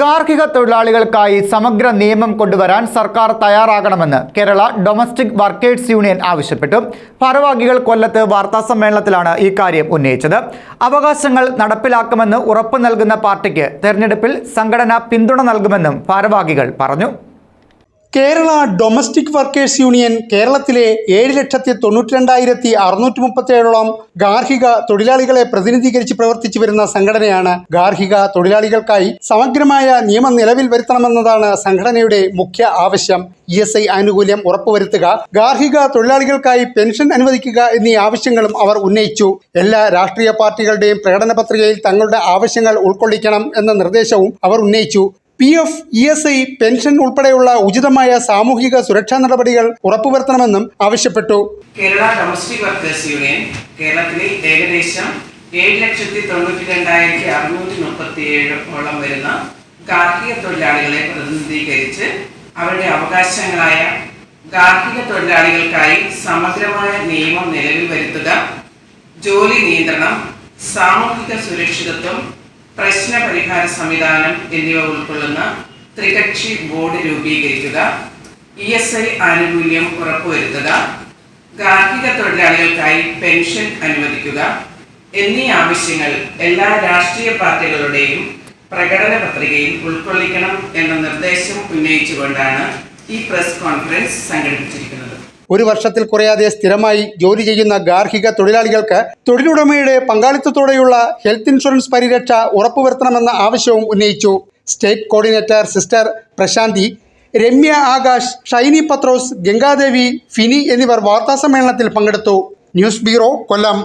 ഗാർഹിക തൊഴിലാളികൾക്കായി സമഗ്ര നിയമം കൊണ്ടുവരാൻ സർക്കാർ തയ്യാറാകണമെന്ന് കേരള ഡൊമസ്റ്റിക് വർക്കേഴ്സ് യൂണിയൻ ആവശ്യപ്പെട്ടു. ഭാരവാഹികൾ കൊല്ലത്ത് വാർത്താസമ്മേളനത്തിലാണ് ഈ കാര്യം ഉന്നയിച്ചത്. അവകാശങ്ങൾ നടപ്പിലാക്കുമെന്ന് ഉറപ്പു നൽകുന്ന പാർട്ടിക്ക് തെരഞ്ഞെടുപ്പിൽ സംഘടന പിന്തുണ നൽകുമെന്നും ഭാരവാഹികൾ പറഞ്ഞു. കേരള ഡൊമസ്റ്റിക് വർക്കേഴ്സ് യൂണിയൻ കേരളത്തിലെ ഏഴ് ലക്ഷത്തി തൊണ്ണൂറ്റി രണ്ടായിരത്തി അറുന്നൂറ്റി മുപ്പത്തേഴോളം ഗാർഹിക തൊഴിലാളികളെ പ്രതിനിധീകരിച്ച് പ്രവർത്തിച്ചു വരുന്ന സംഘടനയാണ് ഗാർഹിക തൊഴിലാളികൾക്കായി സമഗ്രമായ നിയമം നിലവിൽ വരുത്തണമെന്നതാണ് സംഘടനയുടെ മുഖ്യ ആവശ്യം. ഇ എസ് ഐ ആനുകൂല്യം ഉറപ്പുവരുത്തുക ഗാർഹിക തൊഴിലാളികൾക്കായി പെൻഷൻ അനുവദിക്കുക എന്നീ ആവശ്യങ്ങളും അവർ ഉന്നയിച്ചു. എല്ലാ രാഷ്ട്രീയ പാർട്ടികളുടെയും പ്രകടന പത്രികയിൽ തങ്ങളുടെ ആവശ്യങ്ങൾ ഉൾക്കൊള്ളിക്കണം എന്ന നിർദ്ദേശവും അവർ ഉന്നയിച്ചു. P F E S I pension ഉൾപ്പെടെയുള്ള ഉചിതമായ സാമൂഹിക സുരക്ഷാ നടപടികൾ ഉറപ്പുവരുത്തണമെന്നും ആവശ്യപ്പെട്ടു. കേരള ഡൊമസ്റ്റിക് വർക്കേഴ്സ് യൂണിയൻ കേരളത്തിലെ ഏകദേശം ഏഴ് ലക്ഷത്തി തൊണ്ണൂറ്റി രണ്ടായിരത്തി അറുന്നൂറ്റി മുപ്പത്തി ഏഴോളം വരുന്ന ഗാർഹിക തൊഴിലാളികളെ പ്രതിനിധീകരിച്ച് അവരുടെ അവകാശങ്ങളായ ഗാർഹിക തൊഴിലാളികൾക്കായി സമഗ്രമായ നിയമം നിലവിൽ വരുത്തുക ജോലി നിയന്ത്രണം സാമൂഹിക സുരക്ഷിതത്വം പ്രശ്ന പരിഹാര സംവിധാനം എന്നിവ ഉൾക്കൊള്ളുന്ന ത്രികക്ഷി ബോർഡ് രൂപീകരിക്കുക ഇ എസ് ഐ ആനുകൂല്യം ഉറപ്പുവരുത്തുക ഗാർഹിക തൊഴിലാളികൾക്കായി പെൻഷൻ അനുവദിക്കുക എന്നീ ആവശ്യങ്ങൾ എല്ലാ രാഷ്ട്രീയ പാർട്ടികളുടെയും പ്രകടന പത്രികയിൽ ഉൾക്കൊള്ളിക്കണം എന്ന നിർദ്ദേശം ഉന്നയിച്ചുകൊണ്ടാണ് ഈ പ്രസ് കോൺഫറൻസ് സംഘടിപ്പിച്ചിരിക്കുന്നത്. ഒരു വർഷത്തിൽ കുറയാതെ സ്ഥിരമായി ജോലി ചെയ്യുന്ന ഗാർഹിക തൊഴിലാളികൾക്ക് തൊഴിലുടമയുടെ പങ്കാളിത്തത്തോടെയുള്ള ഹെൽത്ത് ഇൻഷുറൻസ് പരിരക്ഷ ഉറപ്പുവരുത്തണമെന്ന ആവശ്യവും ഉന്നയിച്ചു. State coordinator sister Prashanthi Ramya Akash Shiny Pathros Gangadevi Fini എന്നിവർ വാർത്താസമ്മേളനത്തിൽ പങ്കെടുത്തു. News bureau Kollam.